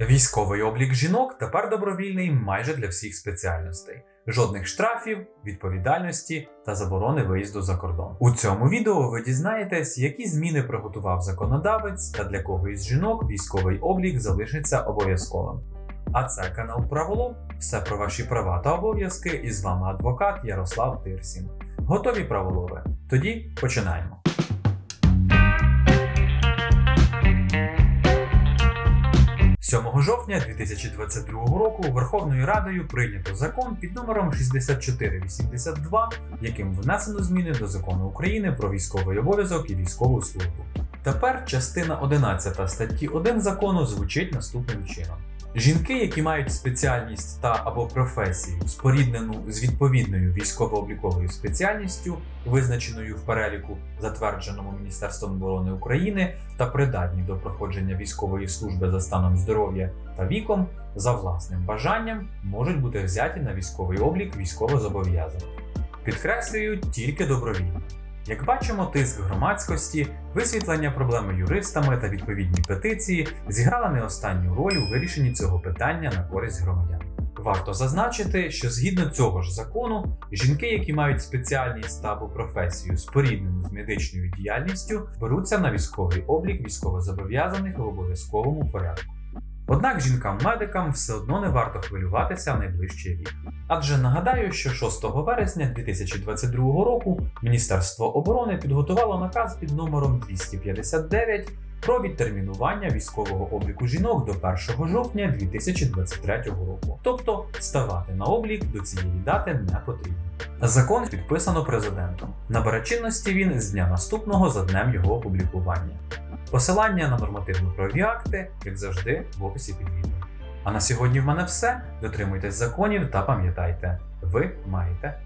Військовий облік жінок тепер добровільний майже для всіх спеціальностей. Жодних штрафів, відповідальності та заборони виїзду за кордон. У цьому відео ви дізнаєтесь, які зміни приготував законодавець та для кого із жінок військовий облік залишиться обов'язковим. А це канал Праволов. Все про ваші права та обов'язки. І з вами адвокат Ярослав Тирсін. Готові праволови? Тоді починаємо. – 7 жовтня 2022 року Верховною Радою прийнято закон під номером 6482, яким внесено зміни до закону України про військовий обов'язок і військову службу. Тепер частина 11 статті 1 закону звучить наступним чином. Жінки, які мають спеціальність та або професію, споріднену з відповідною військово-обліковою спеціальністю, визначеною в переліку, затвердженому Міністерством оборони України, та придатні до проходження військової служби за станом здоров'я та віком, за власним бажанням можуть бути взяті на військовий облік військовозобов'язаних. Підкреслюю тільки добровільно. Як бачимо, тиск громадськості, висвітлення проблеми юристами та відповідні петиції зіграли не останню роль у вирішенні цього питання на користь громадян. Варто зазначити, що згідно цього ж закону, жінки, які мають спеціальність або професію споріднену з медичною діяльністю, беруться на військовий облік військовозобов'язаних в обов'язковому порядку. Однак жінкам-медикам все одно не варто хвилюватися в найближчий рік. Адже нагадаю, що 6 вересня 2022 року Міністерство оборони підготувало наказ під номером 259 про відтермінування військового обліку жінок до 1 жовтня 2023 року. Тобто ставати на облік до цієї дати не потрібно. Закон підписано президентом. Набере чинності він з дня наступного за днем його опублікування. Посилання на нормативно-правові акти, як завжди, в описі під відео. А на сьогодні в мене все. Дотримуйтесь законів та пам'ятайте, ви маєте